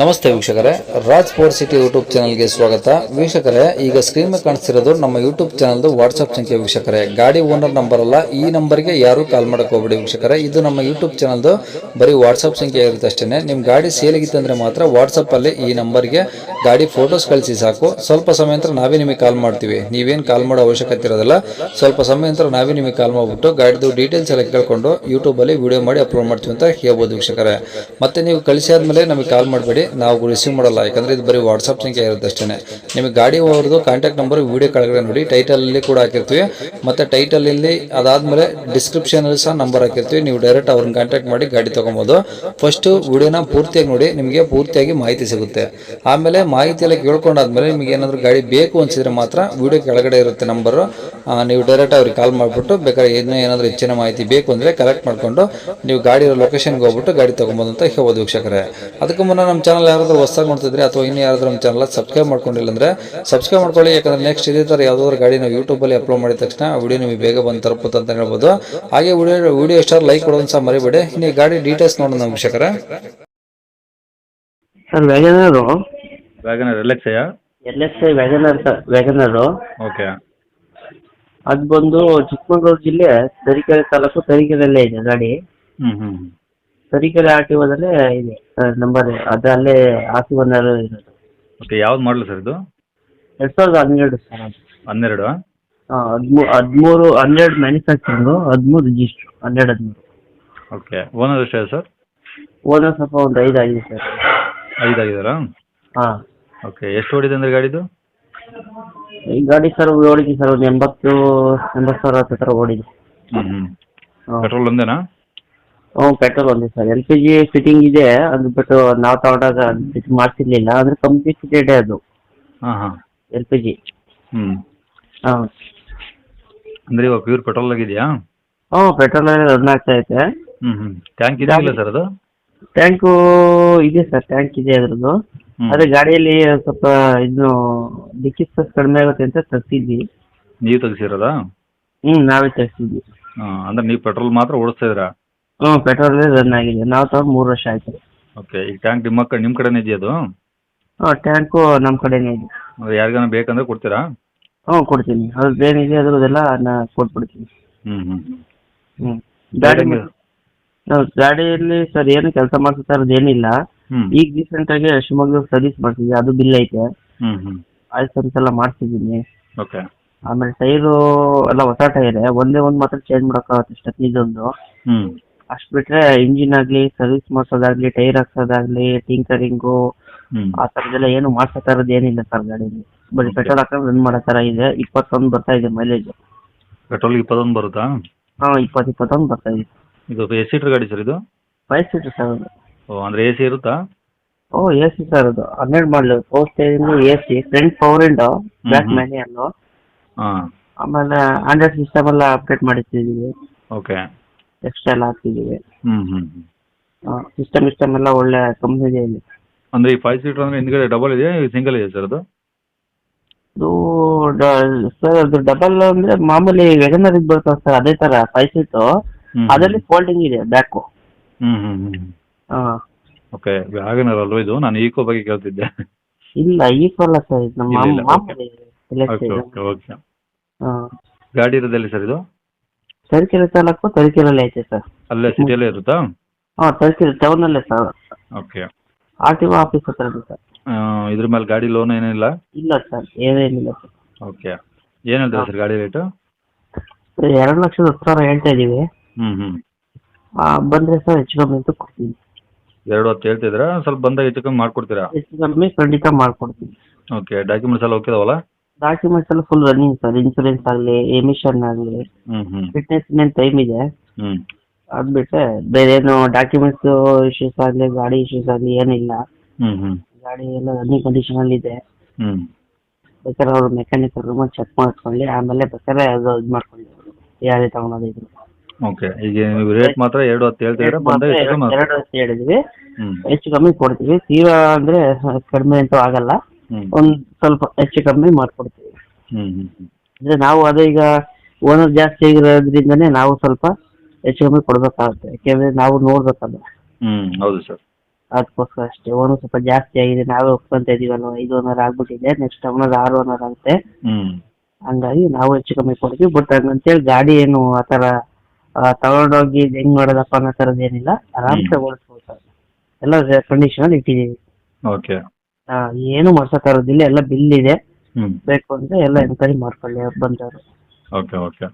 ನಮಸ್ತೆ ವೀಕ್ಷಕರೇ, Raj four city YouTube ಚಾನಲ್ಗೆ ಸ್ವಾಗತ. ವೀಕ್ಷಕರೇ, ಈಗ ಸ್ಕ್ರೀನ್ ಮೇಲೆ ಕಾಣಿಸ್ತಿರೋದು ನಮ್ಮ ಯೂಟ್ಯೂಬ್ ಚಾನಲ್ದು ವಾಟ್ಸಪ್ ಸಂಖ್ಯೆ ವೀಕ್ಷಕರೇ. ಗಾಡಿ ಓನರ್ ನಂಬರ್ ಅಲ್ಲ, ಈ ನಂಬರ್ಗೆ ಯಾರು ಕಾಲ್ ಮಾಡಕ್ಕೆ ಹೋಗ್ಬೇಡಿ ವೀಕ್ಷಕರೇ. ಇದು ನಮ್ಮ ಯೂಟ್ಯೂಬ್ ಚಾನಲ್ದು ಬರೀ ವಾಟ್ಸಪ್ ಸಂಖ್ಯೆ ಇರುತ್ತೆ ಅಷ್ಟೇ ನಿಮ್ಮ ಗಾಡಿ ಸೇಲಿಗಿತ್ತಂದರೆ ಮಾತ್ರ ವಾಟ್ಸಪ್ಪಲ್ಲಿ ಈ ನಂಬರ್ಗೆ ಗಾಡಿ ಫೋಟೋಸ್ ಕಳಿಸಿ ಸಾಕು. ಸ್ವಲ್ಪ ಸಮಯ ನಂತರ ನಾವೇ ನಿಮಗೆ ಕಾಲ್ ಮಾಡ್ತೀವಿ. ನೀವೇನು ಕಾಲ್ ಮಾಡೋ ಅವಶ್ಯಕತೆ ಇರೋದಿಲ್ಲ. ಸ್ವಲ್ಪ ಸಮಯ ನಂತರ ನಾವೇ ನಿಮಗೆ ಕಾಲ್ ಮಾಡಿಬಿಟ್ಟು ಗಾಡಿದು ಡೀಟೇಲ್ಸ್ ಎಲ್ಲ ಕೇಳ್ಕೊಂಡು ಯೂಟ್ಯೂಬಲ್ಲಿ ವಿಡಿಯೋ ಮಾಡಿ ಅಪ್ಲೋಡ್ ಮಾಡ್ತೀವಿ ಅಂತ ಹೇಳ್ಬೋದು ವೀಕ್ಷಕರೇ. ಮತ್ತೆ ನೀವು ಕಳಿಸಿ ಆದಮೇಲೆ ನಮಗೆ ಕಾಲ್ ಮಾಡಬೇಡಿ. ನಾವು ರಿಸೀವ್ ಮಾಡಲ್ಲ. ಯಾಕಂದ್ರೆ ಇದು ಬರೀ ವಾಟ್ಸಪ್ ಸಂಖ್ಯೆ ಇರುತ್ತೆ ಅಷ್ಟೇ ನಿಮಗೆ ಗಾಡಿ ಅವ್ರದ್ದು ಕಾಂಟ್ಯಾಕ್ಟ್ ನಂಬರ್ ವಿಡಿಯೋ ಕೆಳಗಡೆ ನೋಡಿ. ಟೈಟಲಲ್ಲಿ ಕೂಡ ಹಾಕಿರ್ತೀವಿ. ಮತ್ತೆ ಟೈಟಲಲ್ಲಿ ಅದಾದ್ಮೇಲೆ ಡಿಸ್ಕ್ರಿಪ್ಷನಲ್ಲಿ ಸಹ ನಂಬರ್ ಹಾಕಿರ್ತೀವಿ. ನೀವು ಡೈರೆಕ್ಟ್ ಅವ್ರನ್ನ ಕಾಂಟ್ಯಾಕ್ಟ್ ಮಾಡಿ ಗಾಡಿ ತೊಗೊಬೋದು. ಫಸ್ಟ್ ವಿಡಿಯೋನ ಪೂರ್ತಿಯಾಗಿ ನೋಡಿ, ನಿಮಗೆ ಪೂರ್ತಿಯಾಗಿ ಮಾಹಿತಿ ಸಿಗುತ್ತೆ. ಆಮೇಲೆ ಮಾಹಿತಿ ಎಲ್ಲ ಕೇಳ್ಕೊಂಡಾದ್ಮೇಲೆ ನಿಮಗೆ ಏನಾದರೂ ಗಾಡಿ ಬೇಕು ಅನ್ಸಿದ್ರೆ ಮಾತ್ರ ವಿಡಿಯೋ ಕೆಳಗಡೆ ಇರುತ್ತೆ ನಂಬರು ನೀವು ಡೈರೆಕ್ಟ್ ಅವ್ರಿಗೆ ಕಾಲ್ ಮಾಡಿಬಿಟ್ಟು ಬೇಕಾದ್ರೆ ಏನೋ ಏನಾದರೂ ಹೆಚ್ಚಿನ ಮಾಹಿತಿ ಬೇಕು ಅಂದರೆ ಕಲೆಕ್ಟ್ ಮಾಡಿಕೊಂಡು ನೀವು ಗಾಡಿ ಲೊಕೇಶನ್ಗೆ ಹೋಗ್ಬಿಟ್ಟು ಗಾಡಿ ತೊಗೊಬೋದು ಅಂತ ಹೇಳ್ಬೋದು ವೀಕ್ಷಕರೇ. ಅದಕ್ಕೂ ಮುನ್ನ ನಮ್ಮ ಚಾನಲ್ ಯಾರಾದರೂ ಹೊಸದಾಗಿ ನೋಡ್ತಿದ್ರೆ ಅಥವಾ ಇನ್ನೂ ಯಾರಾದರೂ ನಮ್ಮ ಚಾನಲ್ ಸಬ್ಸ್ಕ್ರೈಬ್ ಮಾಡ್ಕೊಂಡಿಲ್ಲ ಅಂದರೆ ಸಬ್ಸ್ಕ್ರೈಬ್ ಮಾಡ್ಕೊಳ್ಳಿ ಯಾಕಂದ್ರೆ ನೆಕ್ಸ್ಟ್ ಇದೇ ಥರ ಯಾವುದಾದ್ರು ಗಾಡಿ ನಾವು ಯೂಟ್ಯೂಬಲ್ಲಿ ಅಪ್ಲೋಡ್ ಮಾಡಿದ ತಕ್ಷಣ ಆ ವಿಡಿಯೋ ನಿಮಗೆ ಬೇಗ ಬಂದು ತಲುಪುತ್ತೆ ಅಂತ ಹೇಳ್ಬೋದು. ಹಾಗೆ ವಿಡಿಯೋ ವಿಡಿಯೋ ಎಷ್ಟಾದ್ರು ಲೈಕ್ ಕೊಡೋದು ಸಹ ಮರಿಬೇಡಿ. ಇನ್ನು ಈ ಗಾಡಿ ಡೀಟೇಲ್ಸ್ ನೋಡೋಣ ವೀಕ್ಷಕರೇ. Sir Wagon R Wagon R L X L X I Wagon R Wagon R okay. ಅದು ಬಂದು ಚಿಕ್ಕಮಗಳೂರು ಜಿಲ್ಲೆ ತರೀಕೆರೆ ತಾಲೂಕು ತರೀಕೆರೆಯಲ್ಲೇ ಇದೆ ಗಾಡಿ. ಹ್ಞೂ ಹ್ಞೂ ತರೀಕೆರೆ ಆರ್ ಟಿ ಓದಲ್ಲೇ ಇದೆ ನಂಬರ್ ಅದು ಅಲ್ಲೇ ಟಿ ಒನ್ ಇರೋದು. ಓಕೆ ಯಾವ್ದು ಮಾಡಲು ಸರ್ ಇದು? ಎರಡು ಸಾವಿರದ ಹನ್ನೆರಡು ಸರ್ ಅದು. ಹನ್ನೆರಡು? ಹಾಂ ಹದಿಮೂರು ಹದಿಮೂರು ಹನ್ನೆರಡು ಮ್ಯಾನುಫ್ಯಾಕ್ಚರಿಂಗು ಹದಿಮೂರು ರಿಜಿಸ್ಟ್ರು ಹನ್ನೆರಡು ಹದಿಮೂರು. ಓಕೆ ಓನರ್ ಎಷ್ಟಿದೆ ಸರ್? ಓನರ್ ಸ್ವಲ್ಪ ಒಂದು ಐದು ಆಗಿದೆ ಸರ್. ಐದಾಗಿದ್ದಾರಾ ಹಾಂ. ಓಕೆ ಎಷ್ಟು ಓಡಿದೆ ಅಂದ್ರೆ ಗಾಡಿದು? ಈ ಗಾಡಿ ಸರ್ ಓಡಿದೆ ಸರ್ ಒಂದು ಎಂಬತ್ತು ಎಂಬತ್ತು ಸಾವಿರ ಹತ್ರ ಓಡಿದೆ. ಹ್ಞೂ ಹ್ಞೂ ಹಾಂ. ಪೆಟ್ರೋಲ್ ಒಂದೇನಾ? ಹ್ಞೂ ಪೆಟ್ರೋಲ್ ಒಂದೇ sir. L P G fitting ಇದೆ ಅದು ಬಿಟ್ಟು ನಾವು ತಗೊಂಡಾಗ ಫಿಟ್ ಮಾಡ್ತಿರ್ಲಿಲ್ಲ. ಅಂದರೆ ಕಂಪ್ನಿ ಫಿಟೆಡೇ ಅದು. ಹಾಂ ಹಾಂ. ಎಲ್ ಪಿ ಜಿ ಹ್ಞೂ ಹಾಂ. ಅಂದರೆ ಇವಾಗ ಪ್ಯೂರ್ ಪೆಟ್ರೋಲ್ ಆಗಿದೆಯಾ ಹ್ಞೂ ಪೆಟ್ರೋಲ್ ರನ್ ಆಗ್ತಾ ಐತೆ ಹ್ಞೂ ಹ್ಞೂ ಟ್ಯಾಂಕ್ ಇದೆಯಲ್ಲ ಸರ್ ಅದು? ಟ್ಯಾಂಕು ಇದೆ ಸರ್ ಟ್ಯಾಂಕ್ ಇದೆ ಅದ್ರದ್ದು. ಅದೇ ಗಾಡಿಯಲ್ಲಿ ಸ್ವಲ್ಪ ಇದು ಡಿಕ್ಕಿ ಸ್ಪೇಸ್ ಕಡಿಮೆ ಆಗುತ್ತೆ ಅಂತ ತರಿಸಿದ್ವಿ. ನೀವು ತೆಗ್ಸಿರೋದಾ? ಹ್ಮ್ ನಾವೇ ತರಿಸಿದ್ವಿ. ಹಾಂ ಅಂದರೆ ನೀವು ಪೆಟ್ರೋಲ್ ಮಾತ್ರ ಓಡಿಸ್ತಾ ಇದ್ದೀರಾ? ಹ್ಞೂ ಪೆಟ್ರೋಲ್ ರನ್ ಆಗಿದೆ. ನಾವು ತಗೊಂಡು ಮೂರು ವರ್ಷ ಆಯ್ತು. ಓಕೆ ಈ ಟ್ಯಾಂಕ್ ನಿಮ್ಮ ಕಡೆ ನಿಮ್ಮ ಕಡೆನೇ ಇದೆಯಾ ಅದು? ಹಾಂ ಟ್ಯಾಂಕು ನಮ್ಮ ಕಡೆನೇ ಇದೆ. ಅದು ಯಾರಿಗಾನ ಬೇಕಂದ್ರೆ ಕೊಡ್ತೀರಾ? ಹ್ಞೂ ಕೊಡ್ತೀನಿ. ಅದ್ರದ್ದು ಏನಿದೆ ಅದ್ರದ್ದೆಲ್ಲ ನಾ ಕೊಟ್ಬಿಡ್ತೀನಿ. ಹ್ಞೂ ಹ್ಞೂ. ಹ್ಞೂ ಗಾಡಿ ನಾವು ಗಾಡಿಯಲ್ಲಿ ಸರ್ ಏನು ಕೆಲಸ ಮಾಡ್ಸೋ ಏನಿಲ್ಲ. ಹ್ಞೂ ಈಗ ರೀಸೆಂಟಾಗಿ ಶಿವಮೊಗ್ಗ ಸರ್ವಿಸ್ ಮಾಡ್ತಿದ್ದೀವಿ ಅದು ಬಿಲ್ ಐತೆ. ಹ್ಞೂ ಹ್ಞೂ ಆಯಿಲ್ ಸರ್ವಿಸ್ ಎಲ್ಲ ಮಾಡ್ತಿದ್ದೀನಿ ಓಕೆ ಆಮೇಲೆ ಟೈರು ಎಲ್ಲ ಹೊಸ ಟೈರೇ ಒಂದೇ ಒಂದು ಮಾತ್ರ ಚೇಂಜ್ ಮಾಡೋಕ್ಕಾಗುತ್ತೆ ಸ್ಟೆಪ್ನಿದೊಂದು ಹ್ಞೂ ಅಷ್ಟು ಬಿಟ್ರೆ ಇಂಜಿನ್ ಆಗ್ಲಿ ಸರ್ವಿಸ್ ಮಾಡ್ಸೋದಾಗ್ಲಿ ಟೈರ್ ಹಾಕ್ಸೋದಾಗ್ಲಿ ಟಿಂಕರಿಂಗು ಆ ತರದೆಲ್ಲ ಏನು ಮಾಡ್ಸೋ ಥರದ್ದು ಏನಿಲ್ಲ ಸರ್ ಗಾಡಿ ಬರೀ ಪೆಟ್ರೋಲ್ ಹಾಕೊಂಡು ರನ್ ಮಾಡೋ ತರ ಇದೆ. ಇಪ್ಪತ್ತೊಂದು ಬರ್ತಾ ಇದೆ ಮೈಲೇಜ್ ಪೆಟ್ರೋಲ್ ಇಪ್ಪತ್ತೊಂದು ಬರುತ್ತಾ? ಹಾ ಇಪ್ಪತ್ತು ಇಪ್ಪತ್ತೊಂದು ಬರ್ತಾ ಇದೆ. ಇದು ಎ ಸೀಟರ್ ಗಾಡಿ ಸರ್ ಇದು? ಫೈವ್ ಸೀಟರ್ ಸರ್ ಅದು. ಓ ಅಂದ್ರೆ ಎ ಸಿ ಇರುತ್ತಾ? ಓ ಎ ಸಿ ಸರ್ ಅದು. ಹನ್ನೆರಡು ಮಾಡಲು four steering A C front power and back. Manual ಹಾಂ. ಆಮೇಲೆ ಆಂಡ್ರಾಯ್ಡ್ ಸಿಸ್ಟಮ್ ಎಲ್ಲ ಅಪ್ಡೇಟ್ ಮಾಡಿಸ್ತಿದ್ದೀವಿ ಓಕೆ ಎಕ್ಸ್ಟ್ರಾ ಎಲ್ಲ ಸಿಸ್ಟಮ್ ಸಿಸ್ಟಮ್ ಎಲ್ಲ ಒಳ್ಳೆ ಕಂಪ್ನಿ ಇದೆ ಅಂದ್ರೆ ಈ ಫೈವ್ ಸೀಟರ್ ಅಂದ್ರೆ ಹಿಂದ್ಗಡೆ ಡಬಲ್ ಇದೆಯಾ ಸಿಂಗಲ್ ಇದೆ ಸರ್ ಅದು? ಅದು ಸರ್ ಅದು ಡಬಲ್ ಅಂದ್ರೆ ಮಾಮೂಲಿ ವೆಗನರಿಗೆ ಬರ್ತದೆ ಸರ್ ಅದೇ ತರ ಫೈವ್ ಸೀಟು ಹ್ಮ್. ಅದರಲ್ಲಿ ಫೋಲ್ಡಿಂಗ್ ಇದೆ ಬ್ಯಾಕು ಹ್ಮ್ ಹ್ಮ್ ಹ್ಮ್ ಓಕೆ ವ್ಯಾಗನರ್ ಅಲ್ವಾ ಇದು? ನಾನು ಈಕೋ ಬಗ್ಗೆ ಕೇಳ್ತಿದ್ದೆ. ಇಲ್ಲ ಈಕ್ವಲ್ ಸರ್ ಇದು ನಮ್ಮ ಇಲ್ಲ, ಇಲ್ಲ, ಮಾಮೂಲಿ ಓಕೆ ಓಕೆ ಓಕೆ ಗಾಡಿ ಇರೋದಲ್ಲಿ ಸರ್ ಇದು? ತರೀಕೆರೆ ತಾಲೂಕು ತರೀಕೆರೆಯಲ್ಲಿ ಐತೆ ಸರ್. ಅಲ್ಲೇ ಸಿಟಿಯಲ್ಲೇ ಇರುತ್ತಾ? ಹಾಂ Tarikere ಟೌನಲ್ಲೇ sir. Okay. R T O office ಹತ್ರ ಇದೆ ಸರ್. ಇದ್ರ ಮೇಲೆ ಗಾಡಿ ಲೋನ್ ಏನಿಲ್ಲ? ಇಲ್ಲ ಸರ್ ಏನೇನಿಲ್ಲ ಓಕೆ. ಏನು ಹೇಳ್ತೀರಾ ಸರ್ ಗಾಡಿ ರೇಟು ಎರಡು ಲಕ್ಷದ ಹತ್ತು ಸಾವಿರ ಹೇಳ್ತಾ ಇದ್ದೀವಿ ಹ್ಞೂ ಹ್ಞೂ ಆ, ಬಂದ್ರೆ ಸರ್ ಹೆಚ್ಚು ಕಮ್ಮಿ ಅಂತ ಕೊಡ್ತೀನಿ. ಎರಡು ಹೊತ್ತು ಹೇಳ್ತಿದ್ದೀರಾ? ಸ್ವಲ್ಪ ಬಂದಾಗ ಹೆಚ್ಚು ಕಮ್ಮಿ ಮಾಡ್ಕೊಡ್ತೀರಾ? ಹೆಚ್ಚು ಕಮ್ಮಿ ಖಂಡಿತ ಮಾಡ್ಕೊಡ್ತೀನಿ. ಓಕೆ ಡಾಕ್ಯುಮೆಂಟ್ಸ್ ಎಲ್ಲ ಓಕೆದವಲ್ಲ ಡಾಕ್ಯುಮೆಂಟ್ಸ್ ಎಲ್ಲ ಫುಲ್ ರನ್ನಿಂಗ್ ಸರ್ ಇನ್ಸೂರೆನ್ಸ್ ಆಗಲಿ ಎಮಿಷನ್ ಆಗಲಿ ಹ್ಮ್ ಹ್ಮ್. ಫಿಟ್ನೆಸ್ ಇನ್ನೇನು ಟೈಮ್ ಇದೆ? ಹ್ಮ್. ಅದು ಬಿಟ್ಟರೆ ಬೇರೆ ಏನು ಡಾಕ್ಯುಮೆಂಟ್ಸ್ ಇಶ್ಯೂಸ್ ಆಗಲಿ ಗಾಡಿ ಇಶ್ಯೂಸ್ ಆಗಲಿ ಏನಿಲ್ಲ. ಹ್ಮ್ ಹ್ಮ್. ಗಾಡಿ ಎಲ್ಲ ರನ್ನಿಂಗ್ ಕಂಡೀಷನಲ್ಲಿ ಇದೆ. ಬೇಕಾರೆ ಬೇಕಾದ್ರೆ ಅವರು ಮೆಕ್ಯಾನಿಕ್ ರೂಮಲ್ಲಿ ಚೆಕ್ ಮಾಡಿಸ್ಕೊಳ್ಳಿ ಆಮೇಲೆ ಬೇಕಾದ್ರೆ ಅದು ಇದು ಮಾಡ್ಕೊಳ್ಳಿ ಯಾರೇ ತಗೊಳೋದಿದ್ರು ಓಕೆ ಈಗ ನೀವು ರೇಟ್ ಮಾತ್ರ ಎರಡು ಹತ್ತು ಹೇಳ್ತಿದ್ರೆ ಎರಡು ಹೇಳಿದ್ವಿ. ಹೆಚ್ಚು ಕಮ್ಮಿ ಕೊಡ್ತೀವಿ? ತೀರಾ ಅಂದ್ರೆ ಕಡಿಮೆ ಅಂತೂ ಆಗಲ್ಲ. ಒಂದ್ ಸ್ವಲ್ಪ ಹೆಚ್ಚು ಕಮ್ಮಿ ಮಾಡ್ಕೊಡ್ತೀವಿ. ಅಂದ್ರೆ ನಾವು ಅದೇ ಈಗ ಓನರ್ ಜಾಸ್ತಿ ಆಗಿರೋದ್ರಿಂದನೇ ನಾವು ಸ್ವಲ್ಪ ಹೆಚ್ಚು ಕಮ್ಮಿ ಕೊಡ್ಬೇಕಾಗುತ್ತೆ. ಯಾಕೆಂದ್ರೆ ನಾವು ನೋಡ್ಬೇಕಲ್ಲ. ಹ್ಮ್ ಹೌದು ಸರ್. ಅದಕ್ಕೋಸ್ಕರ ಅಷ್ಟೇ. ಓನರ್ ಸ್ವಲ್ಪ ಜಾಸ್ತಿ ಆಗಿದೆ ನಾವೇ ಒಪ್ಕೊಂತ ಇದೀವಲ್ಲ ಐದು ಓನರ್ ಆಗ್ಬಿಟ್ಟಿದೆ ನೆಕ್ಸ್ಟ್ ಓನರ್ ಆರು ಓನರ್ ಆಗುತ್ತೆ. ಹಂಗಾಗಿ ನಾವು ಹೆಚ್ಚು ಕಮ್ಮಿ ಕೊಡ್ತೀವಿ. ಬಟ್ ಹಂಗಂತೇಳಿ ಗಾಡಿ ಏನು ಆ ಥರ ತಗೊಂಡೋಗಿ ಹೆಂಗ್ ಮಾಡೋದಪ್ಪ ಅನ್ನೋ ಥರದ್ದು ಏನಿಲ್ಲ. ಆರಾಮ್ಸೆ ಓಡಿಸ್ಬೋದು ಸರ್. ಎಲ್ಲ ಕಂಡೀಷನಲ್ಲಿ ಇಟ್ಟಿದ್ದೀವಿ. ಓಕೆ ಆ, ಏನು ಮಾಡ್ಸೋಕ್ಕಾಗೋದಿಲ್ಲ ಎಲ್ಲ ಬಿಲ್ ಇದೆ. ಹ್ಮ್. ಬೇಕು ಅಂದ್ರೆ ಎಲ್ಲ ಎನ್ಕ್ವೈರಿ ಮಾಡ್ಕೊಳ್ಳಿ ಅವ್ರು ಬಂದವರು. Okay okay